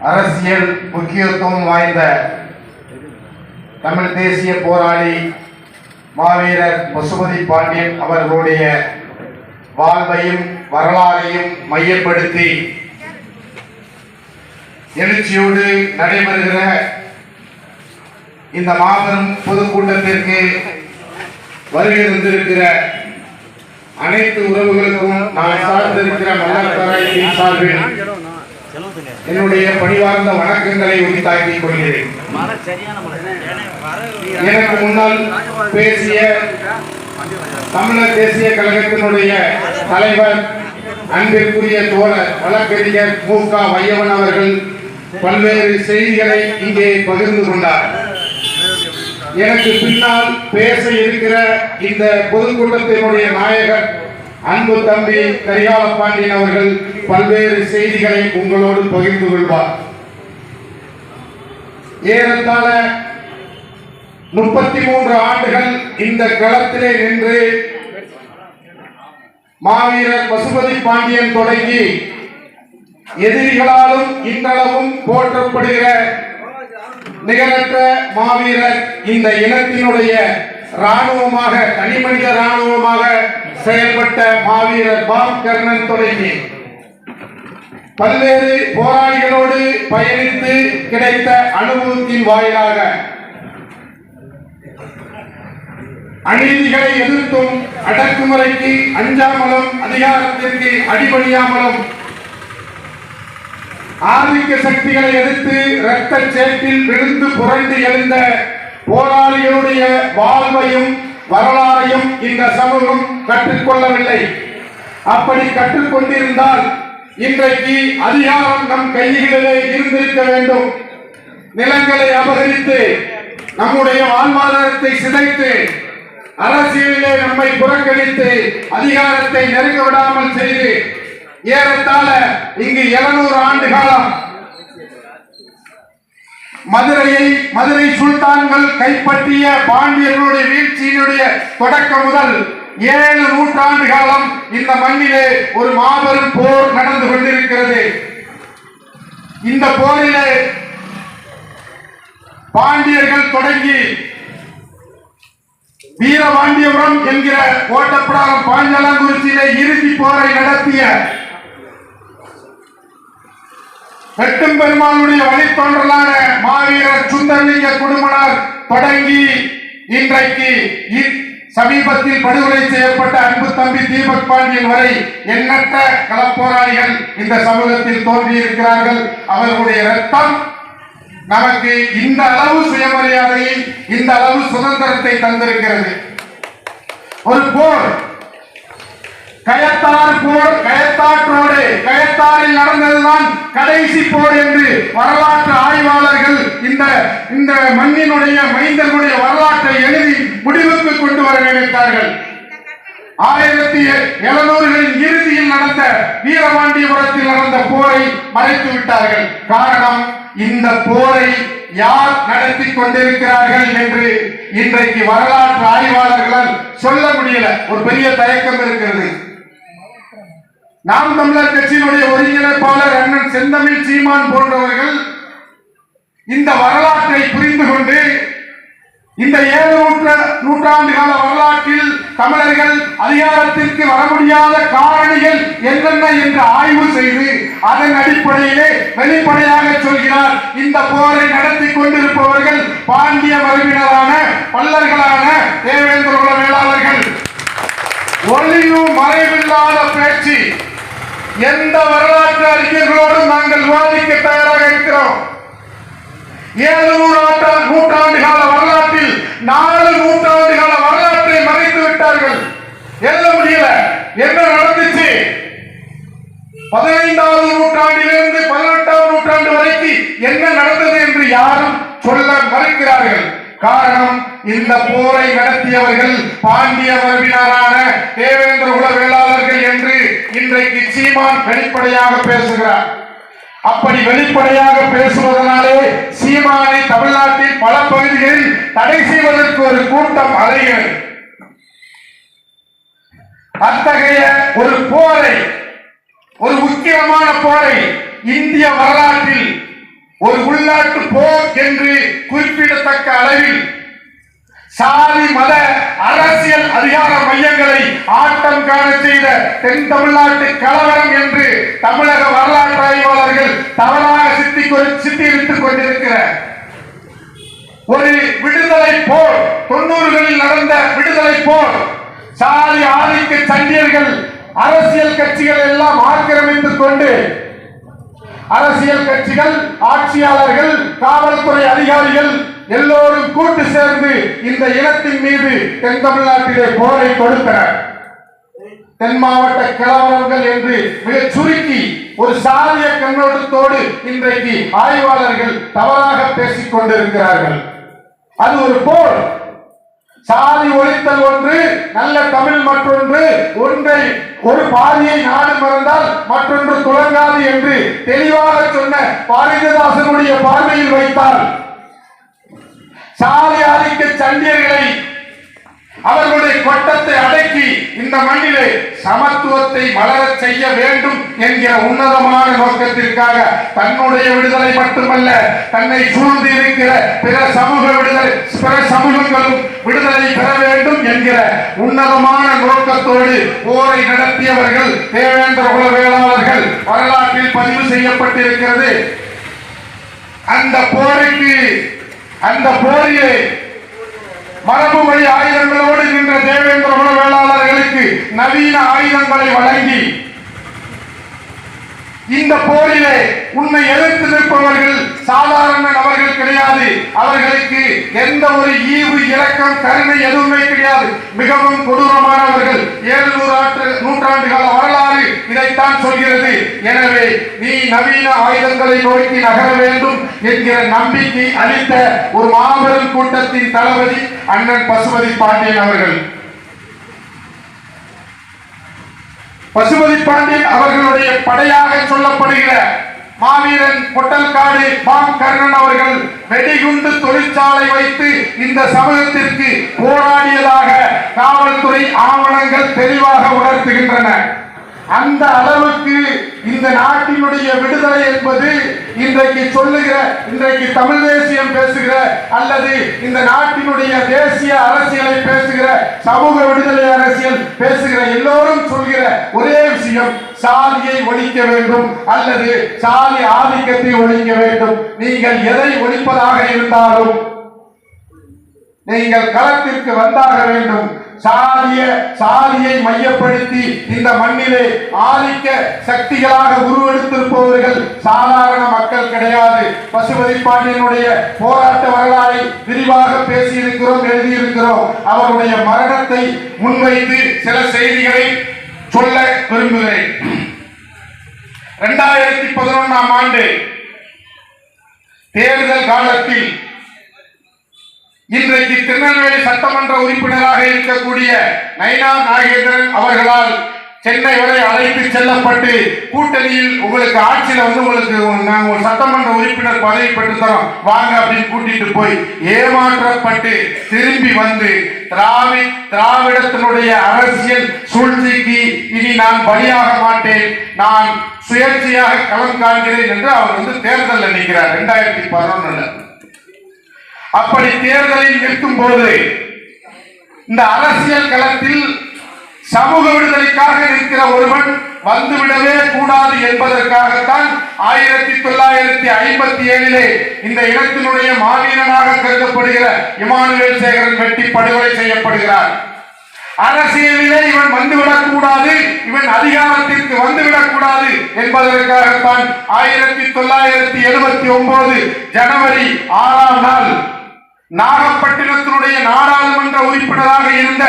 அரசியல் முக்கியத்துவம் வாய்ந்த தமிழ் தேசிய போராளி மாவீரர் பசுபதி பாண்டியன் அவர்களுடைய வாழ்வையும் வரலாறையும் மையப்படுத்தி எழுச்சியோடு நடைபெறுகிற இந்த மாபெரும் பொதுக்கூட்டத்திற்கு வருகை தந்திருக்கிற அனைத்து உறவுகளுக்கும் நான் சார்ந்திருக்கிற மல்லர் சார்பில் என்னுடைய பணிவார்ந்த வணக்கங்களை உரித்தாக்கிக் கொள்கிறேன். எனக்கு முன்னால் பேசிய தமிழர் தேசிய கழகத்தினுடைய தலைவர் அன்பிற்குரிய தோழர் வழக்கறிஞர் மு. க. வையவன் அவர்கள் பல்வேறு செய்திகளை இங்கே பகிர்ந்து கொண்டார். எனக்கு பின்னால் பேச இருக்கிற இந்த பொதுக்கூட்டத்தினுடைய நாயகர் அன்பு தம்பி கரிகால பாண்டியன் அவர்கள் பல்வேறு செய்திகளை உங்களோடு பகிர்ந்து கொள்வார். ஏறத்தாழ முப்பத்தி மூன்று ஆண்டுகள் இந்த களத்திலே நின்று மாவீரர் பசுபதி பாண்டியன் தொடங்கி எதிரிகளாலும் இன்றளவும் போற்றப்படுகிற நிகரற்ற மாவீரர் இந்த இனத்தினுடைய ராணுவமாக தனிமனித ராணுவமாக செயல்பட்ட மாவீரர் பாம் கர்ணன் தொடங்கி பல்வேறு போராளிகளோடு பயணித்து கிடைத்த அனுபவத்தின் வாயிலாக அநீதிகளை எதிர்த்தும் அடக்குமுறைக்கு அஞ்சாமலும் அதிகாரத்திற்கு அடிபணியாமலும் ஆதிக்க சக்திகளை எதிர்த்து இரத்த சேற்றில் விழுந்து புரண்டு எழுந்த போராளிகளுடைய வாழ்வையும் வரலாறையும் இந்த சமூகம் கற்றுக்கொள்ளவில்லை. அப்படி கற்றுக்கொண்டிருந்தால் இன்றைக்கு அதிகாரம் நம் கைகளிலே இருந்திருக்க வேண்டும். நிலங்களை அபகரித்து நம்முடைய வாழ்வாதாரத்தை சிதைத்து அரசியலிலே நம்மை புறக்கணித்து அதிகாரத்தை நெருங்க விடாமல் செய்து ஏறத்தாழ இங்கு 700 ஆண்டு காலம் மதுரையை மதுரை சுல்தான்கள் கைப்பற்றிய பாண்டியர்களுடைய வீழ்ச்சியினுடைய தொடக்கம் முதல் ஏழு நூற்றாண்டு காலம் இந்த மண்ணிலே ஒரு மாபெரும் போர் நடந்து கொண்டிருக்கிறது. இந்த போரிலே பாண்டியர்கள் தொடங்கி வீரபாண்டியபுரம் என்கிற ஓட்டப்படாத பாஞ்சாலங்குறிச்சியிலே இறுதி போரை நடத்திய வெட்டும் பெருமானுடைய வழித்தோன்றலான மாவீரர் சுந்தரலிங்க குடும்பனார் தொடங்கி இன்றைக்கு சமீபத்தில் படுகொலை செய்யப்பட்ட அன்பு தம்பி தீபக் பாண்டியன் வரை எண்ணற்ற களப்போராளிகள் இந்த சமூகத்தில் தோன்றியிருக்கிறார்கள். அவர்களுடைய ரத்தம் நமக்கு இந்த அளவு சுயமரியாதையை இந்த அளவு சுதந்திரத்தை தந்திருக்கிறது. ஒரு போர். கயத்தார் போர் கய கயத்தாரில் நடந்ததுதான் கடைசி போர் என்று வரலாற்று ஆய்வாளர்கள் இந்த இந்த மண்ணினுடைய மைந்தர்களுடைய வரலாற்றை எழுதி முடிவுக்கு கொண்டு வர நினைத்தார்கள். ஆயிரத்தி எழுநூறுகளின் இறுதியில் நடந்த வீரபாண்டியபுரத்தில் நடந்த போரை மறைத்து விட்டார்கள். காரணம் இந்த போரை யார் நடத்தி கொண்டிருக்கிறார்கள் என்று இன்றைக்கு வரலாற்று ஆய்வாளர்களால் சொல்ல முடியல. ஒரு பெரிய தயக்கம் இருக்கிறது. நாம் தமிழர் கட்சியினுடைய ஒருங்கிணைப்பாளர் அண்ணன் செந்தமிழ் சீமான் போன்றவர்கள் இந்த வரலாற்றை புரிந்து கொண்டு இந்த ஏழு நூற்ற நூற்றாண்டு கால வரலாற்றில் தமிழர்கள் அதிகாரத்திற்கு வர முடியாத காரணிகள் என்னென்ன என்று ஆய்வு செய்து அதன் அடிப்படையிலே வெளிப்படையாக சொல்கிறார். இந்த போரை நடத்தி கொண்டிருப்பவர்கள் பாண்டிய மரபினரான பல்லர்களான தேவேந்திர குல வேளாளர்கள் ஒளியும் மறைவில்லாத பேச்சு. எந்த வரலாற்று அறிஞர்களோடும் நாங்கள் விவாதிக்க தயாராக இருக்கிறோம்? ஏழு நூறாண்டு நூற்றாண்டு கால வரலாற்றில் நாலு நூற்றாண்டு கால வரலாற்றை மறைத்து விட்டார்கள். எழுத முடியல? என்ன நடந்துச்சு? பதினைந்தாவது நூற்றாண்டிலிருந்து பதினெட்டாம் நூற்றாண்டு வரைக்கும் என்ன நடந்தது என்று யாரும் சொல்ல மறுக்கிறார்கள். காரணம் இந்த போரை நடத்தியவர்கள் பாண்டிய மரபினரான தேவேந்திர குல வேளாளர்கள் என்று இன்றைக்கு சீமான் வெளிப்படையாக பேசுகிறார். அப்படி வெளிப்படையாக பேசுவதனாலே சீமானை தமிழ்நாட்டில் பல பகுதிகளில் தடை செய்வதற்கு ஒரு கூட்டம் அலைகிறது. அத்தகைய ஒரு போரை ஒரு முக்கியமான போரை இந்திய வரலாற்றில் ஒரு உள்நாட்டு போர் என்று குறிப்பிடத்தக்க அளவில் சாதி மத அரசியல் அதிகார மையங்களை ஆட்டம் காண செய்த தென் தமிழ்நாட்டு கலவரம் என்று தமிழக வரலாற்று ஆய்வாளர்கள் தவறாக சித்தி சித்தரித்துக் கொண்டிருக்கிற ஒரு விடுதலை போர் தொண்ணூறுகளில் நடந்த விடுதலை போர் சாதி ஆதிக்க சண்டியர்கள் அரசியல் கட்சிகள் எல்லாம் ஆக்கிரமித்துக் கொண்டு அரசியல் கட்சிகள் ஆட்சியாளர்கள் காவல்துறை அதிகாரிகள் எல்லோரும் கூட்டு சேர்ந்து இந்த இனத்தின் மீது தென் தமிழ்நாட்டிலே போரை கொடுத்தனர் தென் மாவட்ட கலவரங்கள் என்று மிக சுருக்கி ஒரு சாதிய கண்ணோட்டத்தோடு இன்றைக்கு ஆய்வாளர்கள் தவறாக பேசிக் கொண்டிருக்கிறார்கள் அது ஒரு போர். சாதி ஒழித்தல் ஒன்று நல்ல தமிழ் மற்றொன்று. ஒன்றை ஒரு பாதியை நாடு மறந்தால் மற்றொன்று துளங்காது என்று தெளிவாக சொன்ன பாரதிதாசனுடைய பார்வையில் வைத்தால் சாதி ஆதிக்க சண்டியர்களை அவர்களுடைய கொட்டத்தை அடக்கி இந்த மண்ணிலே சமத்துவத்தை மலர செய்ய வேண்டும் என்கிற உன்னதமான நோக்கத்திற்காக தன்னுடைய விடுதலை மட்டுமல்ல தன்னை சூழ்ந்து இருக்கிற பிற சமூக விடுதலை பிற சமூகங்களும் விடுதலை பெற வேண்டும் என்கிற உன்னதமான நோக்கத்தோடு போரை நடத்தியவர்கள் தேவேந்திர குல வரலாற்றில் பதிவு செய்யப்பட்டிருக்கிறது. அந்த போருக்கு அந்த போரிலே மரபு வழி ஆயுதங்களோடு நின்ற தேவேந்திர குல வேளாளர்களுக்கு நவீன ஆயுதங்களை வழங்கி இந்த போரிலே உன்னை எதிர்த்து நிற்பவர்கள் சாதாரண நபர்கள் கிடையாது. அவர்களுக்கு எந்த ஒரு ஈவு இலக்கம் கருணை எதுவுமே கிடையாது. மிகவும் கொடூரமானவர்கள். ஏழுநூறு ஆற்று நூற்றாண்டு கால வரலாறு இதைத்தான் சொல்கிறது. எனவே நீ நவீன ஆயுதங்களை நோக்கி நகர வேண்டும் என்கிற நம்பிக்கை அளித்த ஒரு மாபெரும் கூட்டத்தின் தளபதி அண்ணன் பசுபதி பாண்டியன் அவர்கள். பசுபதி பாண்டியன் அவர்களுடைய படையாக சொல்லப்படுகிற மாவீரன் பொட்டல்காடு பாம் கர்ணன் அவர்கள் வெடிகுண்டு தொழிற்சாலை வைத்து இந்த சமூகத்திற்கு போராடியதாக காவல்துறை ஆவணங்கள் தெளிவாக உணர்த்துகின்றன. அந்த அளவுக்கு இந்த நாட்டினுடைய விடுதலை என்பது இன்றைக்கு சொல்லுகிற இன்றைக்கு தமிழ் தேசியம் பேசுகிற அல்லது இந்த நாட்டினுடைய தேசிய அரசியலை பேசுகிற சமூக விடுதலை அரசியல் பேசுகிற எல்லோரும் சொல்கிற ஒரே விஷயம் சாதியை ஒழிக்க வேண்டும் அல்லது சாதி ஆதிக்கத்தை ஒழிக்க வேண்டும். நீங்கள் எதை ஒழிப்பதாக இருந்தாலும் நீங்கள் களத்திற்கு வந்தாக வேண்டும். சாதிய சாதியை மையப்படுத்தி இந்த மண்ணிலே ஆதிக்க சக்திகளாக உருவெடுத்திருப்பவர்கள் சாதாரண மக்கள் கிடையாது. பசுபதி பாண்டியனுடைய போராட்ட வரலாறை விரிவாக பேசியிருக்கிறோம் எழுதியிருக்கிறோம். அவருடைய மரணத்தை முன்வைத்து சில செய்திகளை சொல்ல விரும்புகிறேன். இரண்டாயிரத்தி பதினொன்றாம் ஆண்டு தேர்தல் காலத்தில் இன்றைக்கு திருநெல்வேலி சட்டமன்ற உறுப்பினராக இருக்கக்கூடிய நைனா நாகேந்திரன் அவர்களால் சென்னை வரை அழைத்து செல்லப்பட்டு கூட்டணியில் உங்களுக்கு ஆட்சியில வந்து உங்களுக்கு நாங்கள் ஒரு சட்டமன்ற உறுப்பினர் பதவி பெற்று தரோம் வாங்க அப்படின்னு கூட்டிட்டு போய் ஏமாற்றப்பட்டு திரும்பி வந்து திராவி திராவிடத்தினுடைய அரசியல் சூழ்ச்சிக்கு இனி நான் பலியாக மாட்டேன். நான் சுயேட்சையாக களம் காண்கிறேன் என்று அவர் வந்து தேர்தலில் நிற்கிறார். ரெண்டாயிரத்தி பதினொன்னுல. அப்படி தேர்தலில் நிற்கும் போது இந்த அரசியல் களத்தில் சமூக விடுதலைக்காக நிற்கிற ஒருவன் வந்துவிடவே கூடாது என்பதற்காகத்தான் ஆயிரத்தி தொள்ளாயிரத்தி ஐம்பத்தி ஏழிலே இந்த இனத்தினுடைய மாவீரனாக கருதப்படுகிற இமானுவேல் சேகரன் வெட்டி படுகொலை செய்யப்படுகிறார். அரசியலிலே இவன் வந்துவிடக் கூடாது இவன் அதிகாரத்திற்கு வந்துவிடக் கூடாது என்பதற்காகத்தான் ஆயிரத்தி தொள்ளாயிரத்தி எழுபத்தி ஒன்பது ஜனவரி ஆறாம் நாள் நாகப்பட்டினத்தினுடைய நாடாளுமன்ற உறுப்பினராக இருந்த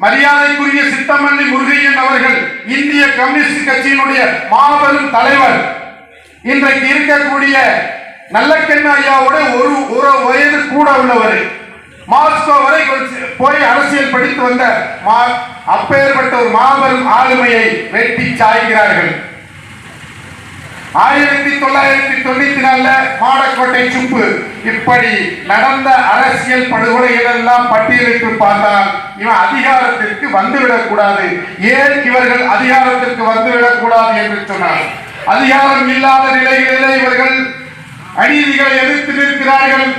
மரியாதைக்குரிய சித்தமல்லி முருகையன் அவர்கள் இந்திய கம்யூனிஸ்ட் கட்சியினுடைய மாபெரும் தலைவர். இன்றைக்கு இருக்கக்கூடிய நல்லக்கண்ண ஐயாவோட ஒரு ஒரு வயது கூட உள்ளவர். மாஸ்கோ வரை போய் அரசியல் படித்து வந்த மா அப்பேற்பட்ட ஒரு மாபெரும் ஆளுமையை வெட்டி சாய்கிறார்கள் ஆயிரத்தி தொள்ளாயிரத்தி தொண்ணூத்தி நாலுல மாடக்கோட்டை சுப்பு. இப்படி நடந்த அரசியல் படுகொலைகள் எல்லாம் பட்டியலிட்டு பார்த்தால் இவன் அதிகாரத்திற்கு வந்துவிடக் கூடாது. ஏன் இவர்கள் அதிகாரத்திற்கு வந்துவிடக் கூடாது என்று சொன்னார். அதிகாரம் இல்லாத நிலையிலே இவர்கள் அநீதிகளை எதிர்த்து நிற்கிறார்கள்.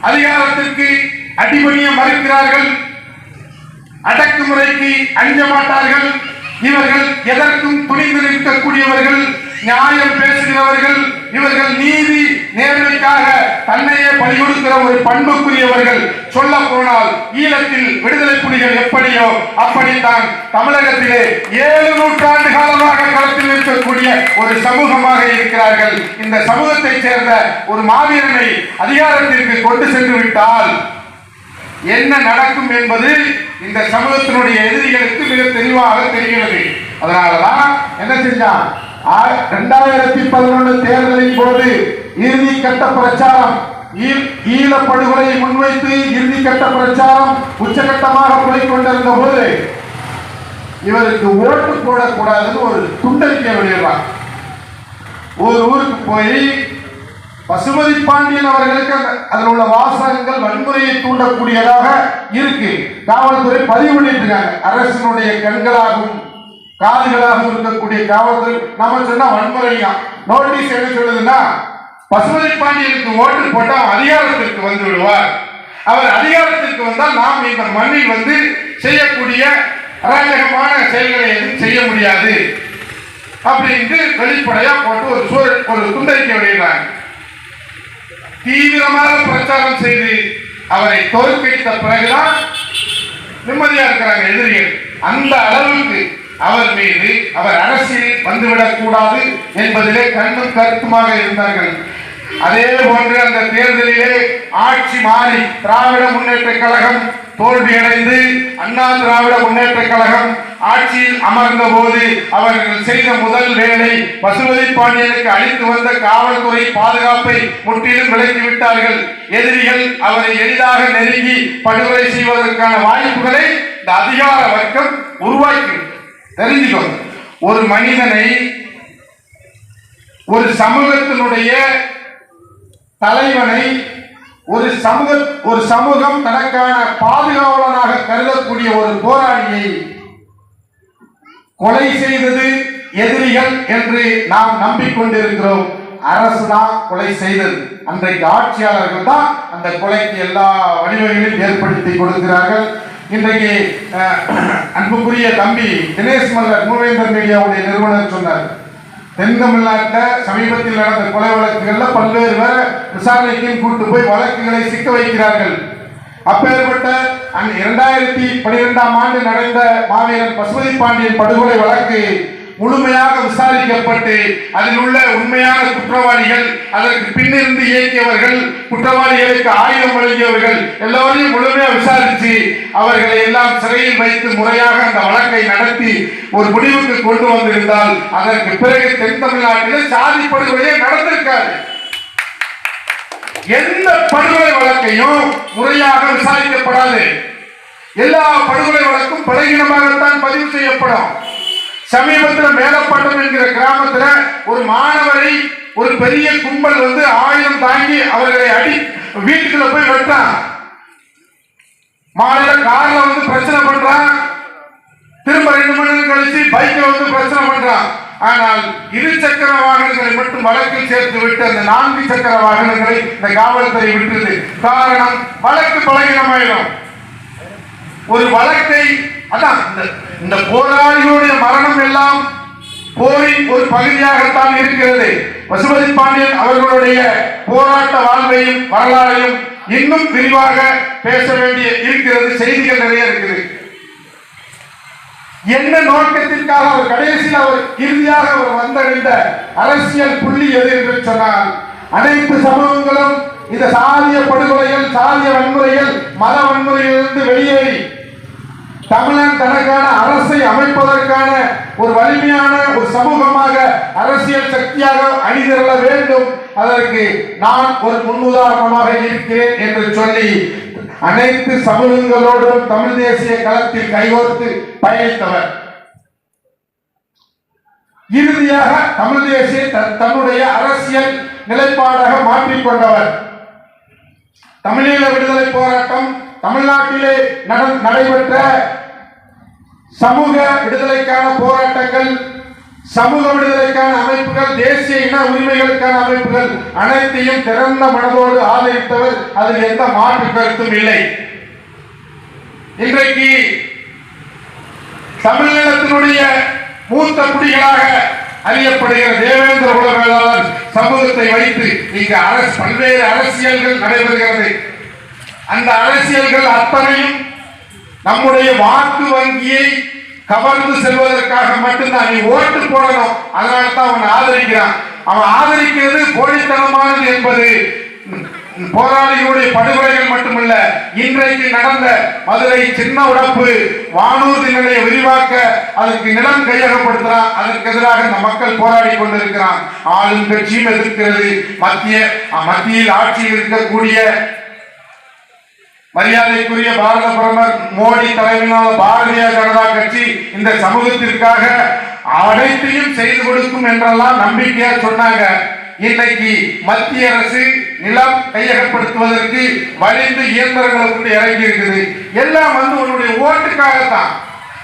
அதிகாரத்திற்கு அடிபணிய மறுக்கிறார்கள். அடக்குமுறைக்கு அஞ்ச மாட்டார்கள். இவர்கள் எதற்கும் துணிந்து நிற்கக்கூடியவர்கள் நியாயம் பேசுகிறவர்கள் இவர்கள் நீதி நேர்மைக்காக தன்னையே பலிகொடுக்கிற ஒரு பண்புக்குரியவர்கள். சொல்ல போனால் ஈழத்தில் விடுதலை புலிகள் எப்படியோ அப்படித்தான் தமிழகத்திலே ஏழு நூற்றாண்டு காலமாக களத்தில் நிற்கக்கூடிய ஒரு சமூகமாக இருக்கிறார்கள். இந்த சமூகத்தைச் சேர்ந்த ஒரு மாவீரனை அதிகாரத்திற்கு கொண்டு சென்று விட்டால் என்ன நடக்கும் என்பது இந்த சமூகத்தினுடைய எதிரிகளுக்கு மிக தெளிவாக தெரிகிறது. அதனாலதான் என்ன செஞ்சான்? இரண்டாயிரத்தி பதினொன்று தேர்தலின் போது இறுதி கட்ட பிரச்சாரம் ஈ- ஈழ படுகொலையை முன்வைத்து இறுதி கட்ட பிரச்சாரம் உச்சகட்டமாக போய்கொண்டிருந்த போது இவருக்கு ஓட்டு போடக்கூடாதுன்னு ஒரு துண்டறிக்கை வெளியிடுறான். ஒரு ஊருக்கு போய் பசுபதி பாண்டியன் அவர்களுக்கு அதில் உள்ள வாசகங்கள் வன்முறையை தூண்டக்கூடியதாக இருக்கு. காவல்துறை பதிவு பண்ணிட்டு இருக்காங்க அரசினுடைய கண்களாகவும் காதுகளாகவும் இருக்கக்கூடிய காவல்துறை. நம்ம சொன்னா வன்முறையா? நோட்டீஸ் என்ன சொல்லுதுன்னா பசுபதி பாண்டியனுக்கு ஓட்டு போட்டால் அதிகாரத்திற்கு வந்து விடுவார். அவர் அதிகாரத்திற்கு வந்தால் நாம் இந்த மண்ணில் வந்து செய்யக்கூடிய அராஜகமான செயல்களை எதுவும் செய்ய முடியாது. அப்படின்ட்டு வெளிப்படையா போட்டு ஒரு சூழல் ஒரு துண்டறிக்கை வெளியிடுறாங்க. தீவிரமாக பிரச்சாரம் செய்து அவரை தோற்கடித்த பிறகுதான் நிம்மதியா இருக்கிறாங்க எதிரிகள். அந்த அளவுக்கு அவர் மீது அவர் அரசியல் வந்துவிடக் கூடாது என்பதிலே கண்ணும் கருத்துமாக இருந்தார்கள். அதே போன்று அந்த தேர்தலிலே ஆட்சி மாறி திராவிட முன்னேற்ற கழகம் தோல்வியடைந்து அண்ணா திராவிட முன்னேற்ற கழகம் ஆட்சியில் அமர்ந்த போது அவர்கள் செய்த முதல் வேலை பசுபதி பாண்டியனுக்கு அளித்து வந்த காவல்துறை பாதுகாப்பை முற்றிலும் விலக்கி விட்டார்கள். எதிரிகள் அவரை எளிதாக நெருங்கி படுகொலை செய்வதற்கான வாய்ப்புகளை இந்த அதிகார வர்க்கம் உருவாக்கி தெரிஞ்சுக்கோங்க ஒரு மனிதனை ஒரு சமூகத்தினுடைய தலைவனை ஒரு சமூக ஒரு சமூகம் தனக்கான பாதுகாவலனாக கருதக்கூடிய ஒரு போராளியை கொலை செய்தது எதிரிகள் என்று நாம் நம்பிக்கொண்டிருக்கிறோம். அரசு தான் கொலை செய்தது. அன்றைக்கு ஆட்சியாளர்கள் தான் அந்த கொலைக்கு எல்லா வழிவகைகளையும் ஏற்படுத்தி கொடுக்கிறார்கள். இன்றைக்கு அன்புக்குரிய தம்பி தினேஷ் மல்லர் மூவேந்தர் மீடியாவுடைய நிறுவனர் சொன்னார். தென் தமிழ்நாட்டில் சமீபத்தில் நடந்த கொலை வழக்குகள்ல பல்வேறு பேரை விசாரணைக்கும் கூட்டு போய் வழக்குகளை சிக்க வைக்கிறார்கள். அப்பேற்பட்ட அந் இரண்டாயிரத்தி பனிரெண்டாம் ஆண்டு நடந்த மாவீரன் பசுபதி பாண்டியன் படுகொலை வழக்கு முழுமையாக விசாரிக்கப்பட்டு அதில் உள்ள உண்மையான குற்றவாளிகள் அதற்கு பின்னிருந்து இயக்கியவர்கள் குற்றவாளிகளுக்கு ஆயுதம் வழங்கியவர்கள் எல்லோரையும் முழுமையாக விசாரித்து அவர்களை எல்லாம் சிறையில் வைத்து முறையாக அந்த வழக்கை நடத்தி ஒரு முடிவுக்கு கொண்டு வந்திருந்தால் அதற்கு பிறகு தென் தமிழ்நாட்டில் சாதி படுகொலையே நடந்திருக்காது. எந்த படுகொலை வழக்கையும் முறையாக விசாரிக்கப்படாது. எல்லா படுகொலை வழக்கும் பலகீனமாகத்தான் பதிவு செய்யப்படும். சமீபத்தில் மேலப்பட்டம் என்கிற கிராமத்துல ஒரு மாணவரை ஒரு பெரிய கும்பல் வந்து ஆயுதம் தாங்கி அவர்களை அடி வீட்டுக்குள்ள போய் வெட்டான் மாலையில கார்ல வந்து பிரச்சனை பண்றான். திரும்ப ரெண்டு மணி நேரம் கழிச்சு பைக்ல வந்து பிரச்சனை பண்றான். ஆனால் இரு சக்கர வாகனங்களை மட்டும் வழக்கில் சேர்த்து விட்டு அந்த நான்கு சக்கர வாகனங்களை இந்த காவல்துறை விட்டுது. காரணம் வழக்கு பலகீனமாயிடும். ஒரு வழக்கை அதான் இந்த- இந்த போராளிகளுடைய மரணம் எல்லாம் போரின் ஒரு பகுதியாகத்தான் இருக்கிறது. பசுபதி பாண்டியன் அவர்களுடைய போராட்ட வாழ்வையும் வரலாறையும் இன்னும் விரிவாக பேச வேண்டிய இருக்கிறது செய்திகள் நிறைய இருக்குது. என்ன நோக்கத்திற்காக அவர் கடைசியில் அவர் இறுதியாக அவர் வந்தடைந்த அரசியல் புள்ளி எது என்று சொன்னால் அனைத்து சமூகங்களும் இந்த சாதிய படுகொலைகள் சாதிய வன்முறைகள் மத வன்முறையிலிருந்து வெளியேறி தமிழன் தனக்கான அரசை அமைப்பதற்கான ஒரு வலிமையான ஒரு சமூகமாக அரசியல் சக்தியாக அணிதிரள வேண்டும். அதற்கு நான் ஒரு முன்னுதாரணமாக இருக்கிறேன் என்று சொல்லி அனைத்து சமூகங்களோடும் தமிழ் தேசிய களத்தில் கைகோர்த்து பயணித்தவர். இறுதியாக தமிழ் தேசிய தன்னுடைய அரசியல் நிலைப்பாடாக மாற்றிக்கொண்டவர். தமிழீழ விடுதலை போராட்டம் தமிழ்நாட்டிலே நடைபெற்ற சமூக விடுதலைக்கான போராட்டங்கள் சமூக விடுதலைக்கான அமைப்புகள் தேசிய இன உரிமைகளுக்கான அமைப்புகள் அனைத்தையும் திறந்த மனதோடு ஆதரித்தவர் அதில் எந்த மாற்று கருத்தும் இல்லை. இன்றைக்கு தமிழகத்தினுடைய மூத்த குடிகளாக அறியப்படுகிற தேவேந்திர குல வேளாளர் சமூகத்தை வைத்து இங்கு அரசு பல்வேறு அரசியல்கள் நடைபெறுகிறது. அந்த அரசியல்கள் அத்தனையும் நம்முடைய வாக்கு வங்கியை கவர்ந்து செல்வதற்காக மட்டும்தான் நீ ஓட்டு போடணும். அதனால தான் அவன் ஆதரிக்கிறான். அவன் ஆதரிக்கிறது போலித்தனமானது என்பது போராளிகளுடைய படுகொலைகள் மட்டுமல்ல இன்றைக்கு நடந்த மதுரை சின்ன உடப்பு வானூர்தி நிலையை விரிவாக்க அதற்கு நிலம் கையகப்படுத்துறான் அதற்கு எதிராக இந்த மக்கள் போராடி கொண்டிருக்கிறான். ஆளும் கட்சியும் எதிர்க்கிறது. மத்திய மத்தியில் ஆட்சியில் இருக்கக்கூடிய மரியாதைக்குரிய பாரத பிரதமர் மோடி தலைமையிலான பாரதிய ஜனதா கட்சி இந்த சமூகத்திற்காக அனைத்தையும் செய்து கொடுக்கும் என்றெல்லாம் நம்பிக்கையா சொன்னாங்க. இன்னைக்கு மத்திய அரசு நிலம் கையகப்படுத்துவதற்கு வலிந்து இயந்திரங்களை கொண்டு இறங்கி இருக்குது எல்லாம் வந்து உன்னுடைய ஓட்டுக்காகத்தான்.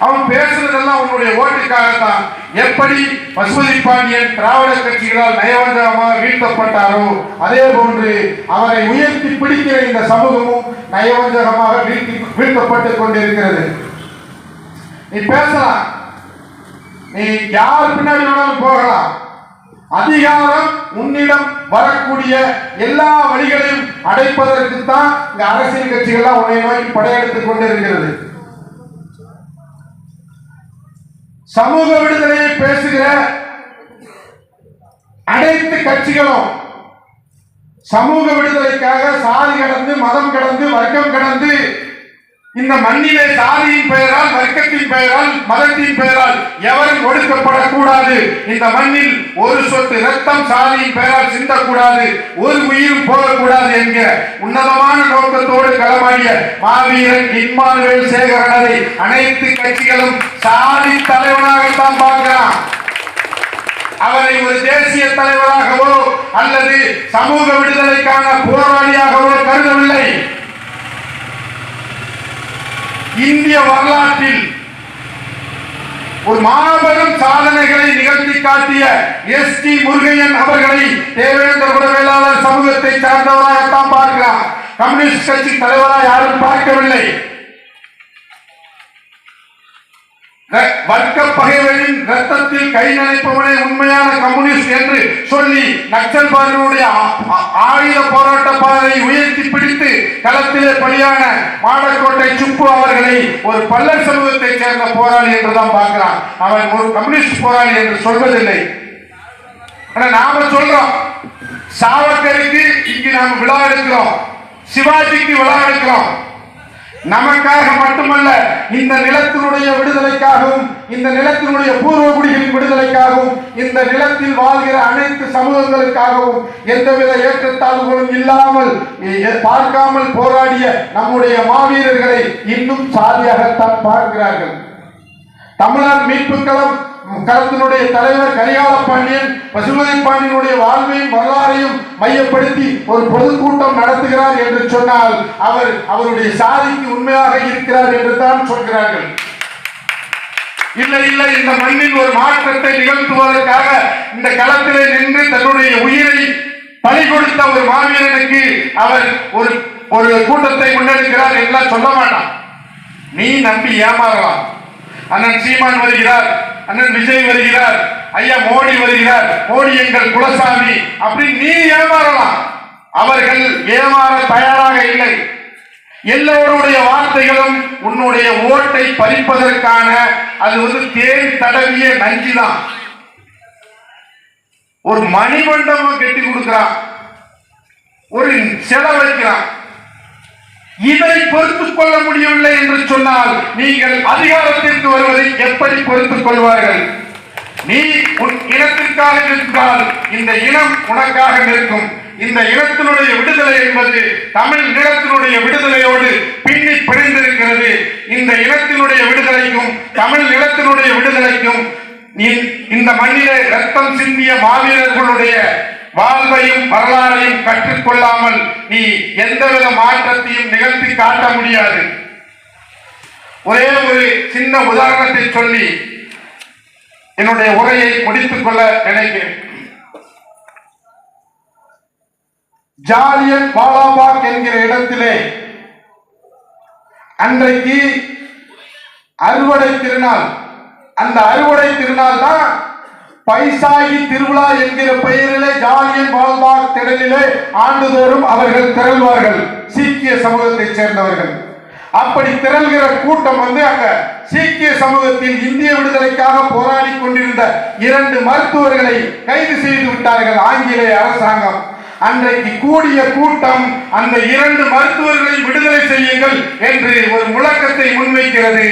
அவன் பேசுறதெல்லாம் உன்னுடைய ஓட்டுக்காகத்தான். எப்படி? பசுமதி பாண்டியன் திராவிட கட்சிகளால் நயவஞ்சகமாக வீழ்த்தப்பட்டாரோ அதே போன்று அவரை உயர்த்தி பிடிக்கிற இந்த சமூகமும் நயவஞ்சகமாக வீழ்த்தி வீழ்த்தப்பட்டு கொண்டிருக்கிறது. நீ பேசலாம். நீ யார் பின்னாடி வேணாலும் போகலாம். அதிகாரம் உன்னிடம் வரக்கூடிய எல்லா வழிகளையும் அடைப்பதற்கு தான் இந்த அரசியல் கட்சிகள்லாம் உன்னை நோக்கி படையெடுத்துக் கொண்டிருக்கிறது. சமூக விடுதலையை பேசுகிற அனைத்து கட்சிகளும் சமூக விடுதலைக்காக சாதி கடந்து மதம் கடந்து வர்க்கம் கடந்து இந்த மண்ணிலே சாதியின் பெயரால் வர்க்கத்தின் பெயரால் மதத்தின் பெயரால் எவரும் ஒடுக்கப்படக்கூடாது. இந்த மண்ணில் ஒரு சொட்டு ரத்தம் சாதியின் பெயரால் சிந்தக்கூடாது. ஒரு உயிரும் போகக்கூடாது என்கிற உன்னதமான நோக்கத்தோடு களமாடிய மாவீரன் இன்மானுவேல் சேகரனரை அனைத்து கட்சிகளும் சாதி தலைவனாகத்தான் பார்க்கிறான் அவரை ஒரு தேசிய தலைவராகவோ அல்லது சமூக விடுதலைக்கான போராளியாகவோ கருதவில்லை. இந்திய வரலாற்றில் ஒரு மாபெரும் சாதனைகளை நிகழ்த்தி காட்டிய எஸ் டி முருகையன் அவர்களை தேவேந்திர குல சமூகத்தை சார்ந்தவராகத்தான் பார்க்கிறார் கம்யூனிஸ்ட் கட்சி தலைவராக யாரும் பார்க்கவில்லை. வர்க்க பகைவரின் ரத்தத்தில் கை நினைப்பவனே உண்மையான கம்யூனிஸ்ட் என்று சொல்லி நக்சல்வாதிகளுடைய ஆயுத போராட்ட பாதையை உயர்த்தி பிடித்து களத்திலே பலியான மாடக்கோட்டை சுப்பு அவர்களை ஒரு பல்லர் சமூகத்தை சேர்ந்த போராளி என்றுதான் பார்க்கிறான். அவன் ஒரு கம்யூனிஸ்ட் போராளி என்று சொல்வதில்லை. ஆனா நாம சொல்றோம் சாவக்கருக்கு இங்கு நாம் விழா எடுக்கிறோம் சிவாஜிக்கு விழா எடுக்கிறோம். நமக்காக மட்டுமல்ல இந்த நிலத்தினுடைய விடுதலைக்காகவும் இந்த நிலத்தினுடைய பூர்வ குடிகளின் விடுதலைக்காகவும் இந்த நிலத்தில் வாழ்கிற அனைத்து சமூகங்களுக்காகவும் எந்தவித ஏற்றத்தாழ்வுகளும் இல்லாமல் பார்க்காமல் போராடிய நம்முடைய மாவீரர்களை இன்னும் சாதியாகத்தான் பார்க்கிறார்கள். தமிழர் மீட்பு களம் களத்தினுடைய தலைவர் கரிகால பாண்டியன் பசுபதி பாண்டியனுடைய வாழ்வையும் வரலாறையும் மையப்படுத்தி ஒரு பொதுக்கூட்டம் நடத்துகிறார் என்று சொன்னால் அவர் அவருடைய சாதிக்கு உண்மையாக இருக்கிறார் என்று தான் சொல்கிறார்கள். இல்லை இல்லை இந்த மண்ணில் ஒரு மாற்றத்தை நிகழ்த்துவதற்காக இந்த களத்திலே நின்று தன்னுடைய உயிரை பலி கொடுத்த ஒரு மாவீரனுக்கு அவர் ஒரு ஒரு கூட்டத்தை முன்னெடுக்கிறார் என்றெல்லாம் சொல்ல மாட்டான். நீ நம்பி ஏமாறலாம். அண்ணன் சீமான் வருகிறார். அண்ணன் விஜய் வருகிறார் ஐயா மோடி வருகிறார் மோடி எங்கள் குலசாமி அப்படி நீ ஏமாறலாம். அவர்கள் ஏமாற தயாராக இல்லை. எல்லோருடைய வார்த்தைகளும் உன்னுடைய ஓட்டை பறிப்பதற்கான அது வந்து தேன் தடவிய நஞ்சுதான். ஒரு மணிமண்டபம் கட்டி கொடுக்கிறான். ஒரு செலவழிக்கிறான் இதை பொறுத்துக் கொள்ள முடியவில்லை என்று சொன்னால் நீங்கள் அதிகாரத்திற்கு வருவதை எப்படி பொறுத்துக் கொள்வார்கள்? நீ உன் இனத்திற்காக நிற்கால் இந்த இனம் உனக்காக நிற்கும். இந்த இனத்தினுடைய விடுதலை என்பது தமிழ் நிலத்தினுடைய விடுதலையோடு பின்னி பிணைந்திருக்கிறது இந்த இனத்தினுடைய விடுதலைக்கும் தமிழ் நிலத்தினுடைய விடுதலைக்கும் இந்த மண்ணிலே ரத்தம் சிந்திய மாவீரர்களுடைய வாழ்வையும் வரலாறையும் கற்றுக்கொள்ளாமல் நீ எந்தவித மாற்றத்தையும் நிகழ்த்தி காட்ட முடியாது. ஒரே ஒரு சின்ன உதாரணத்தை சொல்லி என்னுடைய உரையை முடித்துக் கொள்ள நினைக்கிறேன். ஜாலியன் பாலாபாக் என்கிற இடத்திலே அன்றைக்கு அறுவடை திருநாள். அந்த அறுவடை திருநாள் தான் பைசாகி திருவிழா என்கிற பெயரிலே ஜாலியன் வால்பாக் திடலிலே ஆண்டுதோறும் அவர்கள் திரள்வார்கள். சீக்கிய சமூகத்தைச் சேர்ந்தவர்கள். அப்படி திரள்கிற கூட்டம் வந்து அங்க சீக்கிய சமூகத்தில் இந்திய விடுதலைக்காக போராடி கொண்டிருந்த இரண்டு மருத்துவர்களை கைது செய்து விட்டார்கள் ஆங்கிலேய அரசாங்கம். அன்றைக்கு கூடிய கூட்டம் அந்த இரண்டு மருத்துவர்களை விடுதலை செய்யுங்கள் என்று ஒரு முழக்கத்தை முன்வைக்கிறது.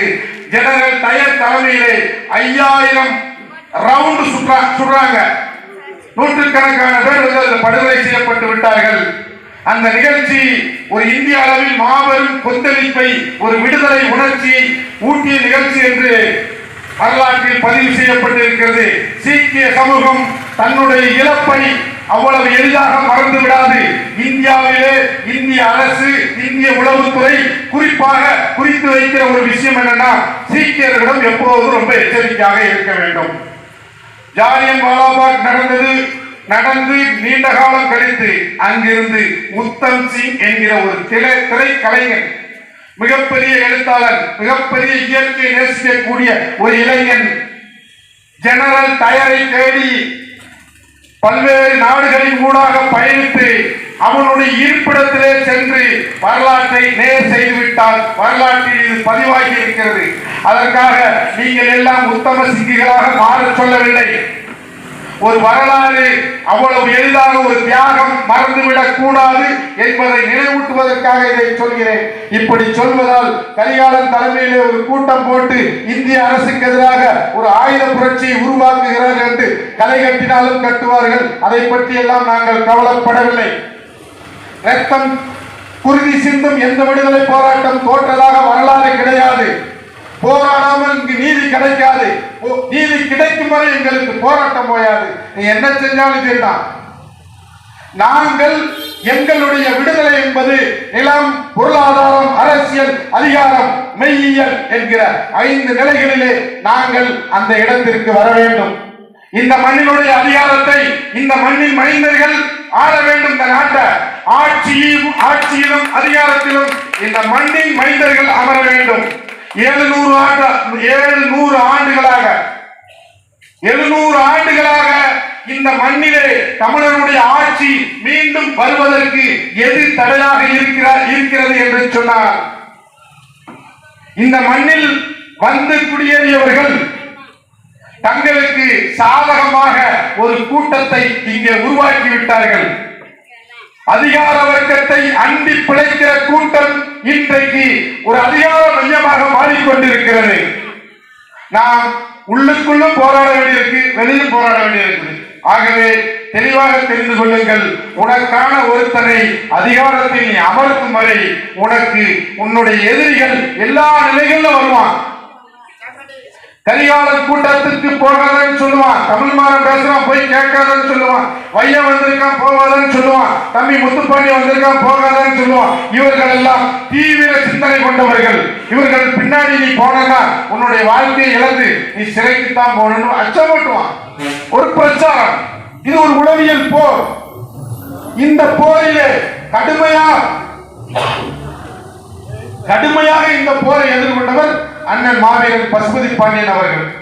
ஜெனரல் டயர் தலைமையிலே ஐயாயிரம் ரவுண்டு சுற்றா சுடுறாங்க. நூற்றுக்கணக்கான பேர் வந்து அதில் படுகொலை செய்யப்பட்டு விட்டார்கள். அந்த நிகழ்ச்சி ஒரு இந்திய அளவில் மாபெரும் கொந்தளிப்பை ஒரு விடுதலை உணர்ச்சியை ஊட்டிய நிகழ்ச்சி என்று வரலாற்றில் பதிவு செய்யப்பட்டிருக்கிறது. சீக்கிய சமூகம் தன்னுடைய இழப்பை அவ்வளவு எளிதாக மறந்து விடாது. இந்தியாவிலே இந்திய அரசு இந்திய உளவுத்துறை குறிப்பாக குறித்து வைக்கிற ஒரு விஷயம் என்னன்னா சீக்கியர்களிடம் எப்போதும் ரொம்ப எச்சரிக்கையாக இருக்க வேண்டும். ஜாலியன் வாலாபாக் நடந்தது நடந்து நீண்ட காலம் கழித்து அங்கிருந்து உத்தம் சிங் என்கிற ஒரு திரை திரைக்கலைஞன் மிகப்பெரிய எழுத்தாளர் மிகப்பெரிய இயற்கை நேசிக்கக்கூடிய ஒரு இளைஞன் ஜெனரல் டயரை தேடி பல்வேறு நாடுகளின் ஊடாக பயணித்து அவனுடைய இருப்பிடத்திலே சென்று வரலாற்றை நேர் செய்துவிட்டால் வரலாற்றில் இது பதிவாகி இருக்கிறது. அதற்காக நீங்கள் எல்லாம் உத்தம சிங்கிகளாக மாறச் சொல்லவில்லை. ஒரு வரலாறு அவ்வளவு எளிதாக ஒரு தியாகம் மறந்துவிடக் கூடாது என்பதை நினைவூட்டுவதற்காக இதை சொல்கிறேன். இப்படி சொல்வதால் கரிகாலன் தலைமையிலே ஒரு கூட்டம் போட்டு இந்திய அரசுக்கு எதிராக ஒரு ஆயுத புரட்சியை உருவாக்குகிறார்கள் என்று கலை கட்டினாலும் கட்டுவார்கள். அதை பற்றி எல்லாம் நாங்கள் கவலைப்படவில்லை. ரத்தம் குருதி சிந்தும் எந்த விடுதலை போராட்டம் தோற்றதாக வரலாறு கிடையாது. போராடாமல் இங்கு நீதி கிடைக்காது. ஓ- நீதி கிடைக்கும் வரை எங்களுக்கு போராட்டம் போயாது நீ என்ன செஞ்சாலும் சரிதான் நாங்கள் எங்களுடைய விடுதலை என்பது நிலம் பொருளாதாரம் அரசியல் அதிகாரம் மெய்யியல் என்கிற ஐந்து நிலைகளிலே நாங்கள் அந்த இடத்திற்கு வர வேண்டும். இந்த மண்ணினுடைய அதிகாரத்தை இந்த மண்ணின் மைந்தர்கள் ஆள வேண்டும் இந்த நாட்டை ஆட்சியும் ஆட்சியிலும் அதிகாரத்திலும் இந்த மண்ணின் மைந்தர்கள் அமர வேண்டும். எழுநூறு ஆண்டு எழுநூறு ஆண்டுகளாக எழுநூறு ஆண்டுகளாக இந்த மண்ணிலே தமிழருடைய ஆட்சி மீண்டும் வருவதற்கு எது தடையாக இருக்கிறார் இருக்கிறது என்று சொன்னார். இந்த மண்ணில் வந்து குடியேறியவர்கள் தங்களுக்கு சாதகமாக ஒரு கூட்டத்தை இங்கே உருவாக்கி விட்டார்கள். அதிகார வர்க்கத்தை அண்டி பிழைக்கிற கூட்டம் இன்றைக்கு ஒரு அதிகார இருக்கிறது. நாம் உள்ளுக்குள்ளும் போராட வேண்டியிருக்கு வெளியும் போராட வேண்டியிருக்குது ஆகவே தெளிவாக தெரிந்து கொள்ளுங்கள். உனக்கான ஒருத்தனை அதிகாரத்தில் நீ அமர்த்தும் வரை உனக்கு உன்னுடைய எதிரிகள் எல்லா நிலைகளிலும் வருவான் கரிகாலன் கூட்டத்துக்கு போகாதன்னு சொல்லுவான். தமிழ் மாறன் பேசுறான் போய் கேட்காதன்னு சொல்லுவான். வையம் வந்திருக்கான் போகாதன்னு சொல்லுவான். தம்பி முத்துப்பாண்டி வந்திருக்கான் போகாதன்னு சொல்லுவான். இவர்கள் எல்லாம் தீவிர சிந்தனை கொண்டவர்கள். இவர்கள் பின்னாடி நீ போனா உன்னுடைய வாழ்க்கையை இழந்து நீ சிறைக்கு தான் போகணும்னு அச்சமூட்டுவான். ஒரு பிரச்சாரம். இது ஒரு உளவியல் போர். இந்த போரிலே கடுமையா கடுமையாக இந்த போரை எதிர்கொண்டவர் அண்ணன் மாவீரன் பசுபதி பாண்டியன் அவர்கள்.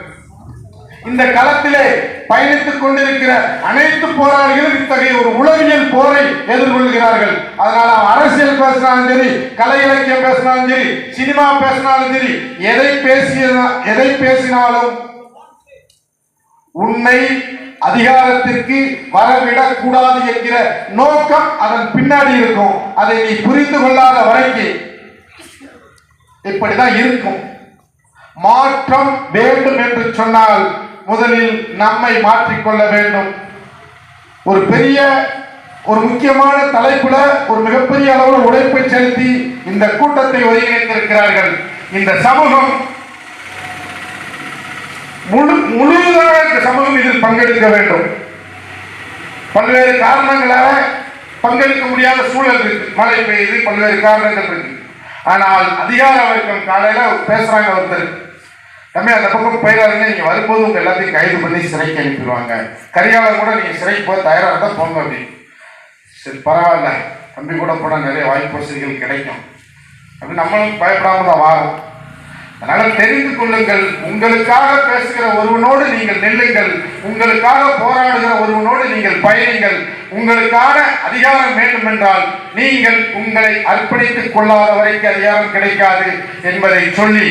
இந்த களத்திலே பயணித்துக் கொண்டிருக்கிற அனைத்து போராளிகளும் இத்தகைய ஒரு உளவியல் போரை எதிர்கொள்கிறார்கள். அதனால அரசியல் பேசினாலும் சரி கலை இலக்கியம் பேசினாலும் சரி சினிமா பேசினாலும் சரி எதை பேசிய எதை பேசினாலும் உன்னை அதிகாரத்திற்கு வரவிடக் கூடாது என்கிற நோக்கம் அதன் பின்னாடி இருக்கும். அதை நீ புரிந்து கொள்ளாத வரைக்கும் இப்படிதான் இருக்கும். மாற்றம் வேண்டும் என்று சொன்னால் முதலில் நம்மை மாற்றிக்கொள்ள வேண்டும். ஒரு பெரிய ஒரு முக்கியமான தலைப்புல ஒரு மிகப்பெரிய அளவில் உழைப்பை செலுத்தி இந்த கூட்டத்தை ஒருங்கிணைத்திருக்கிறார்கள். இந்த சமூகம் முழு முழுவதாக இந்த சமூகம் இதில் பங்கெடுக்க வேண்டும். பல்வேறு காரணங்களால பங்கெடுக்க முடியாத சூழல் இருக்கு. மழை பெய்யுது பல்வேறு காரணங்கள் இருக்கு. ஆனால் அதிகார வர்க்கம் காலையில பேசுறாங்க ஒருத்தர். தம்பி அந்த பக்கம் போயிடாருங்க நீங்க வரும்போது உங்க எல்லாத்தையும் கைது பண்ணி சிறைக்கு அனுப்பிடுவாங்க. கரியாளர் கூட நீங்க சிறைக்கு போக தயாரா இருந்தா போங்க அப்படி. சரி பரவாயில்ல. தம்பி கூட போனால் நிறைய வாய்ப்பு வசதிகள் கிடைக்கும். அப்படி நம்மளும் பயப்படாம தான் வாரும் அதனால தெரிந்து கொள்ளுங்கள். உங்களுக்காக பேசுகிற ஒருவனோடு நீங்கள் நில்லுங்கள். உங்களுக்காக போராடுகிற ஒருவனோடு நீங்கள் பயணிங்கள். உங்களுக்கான அதிகாரம் வேண்டும் என்றால் நீங்கள் உங்களை அர்ப்பணித்துக் கொள்ளாத வரைக்கும் அதிகாரம் கிடைக்காது என்பதை சொல்லி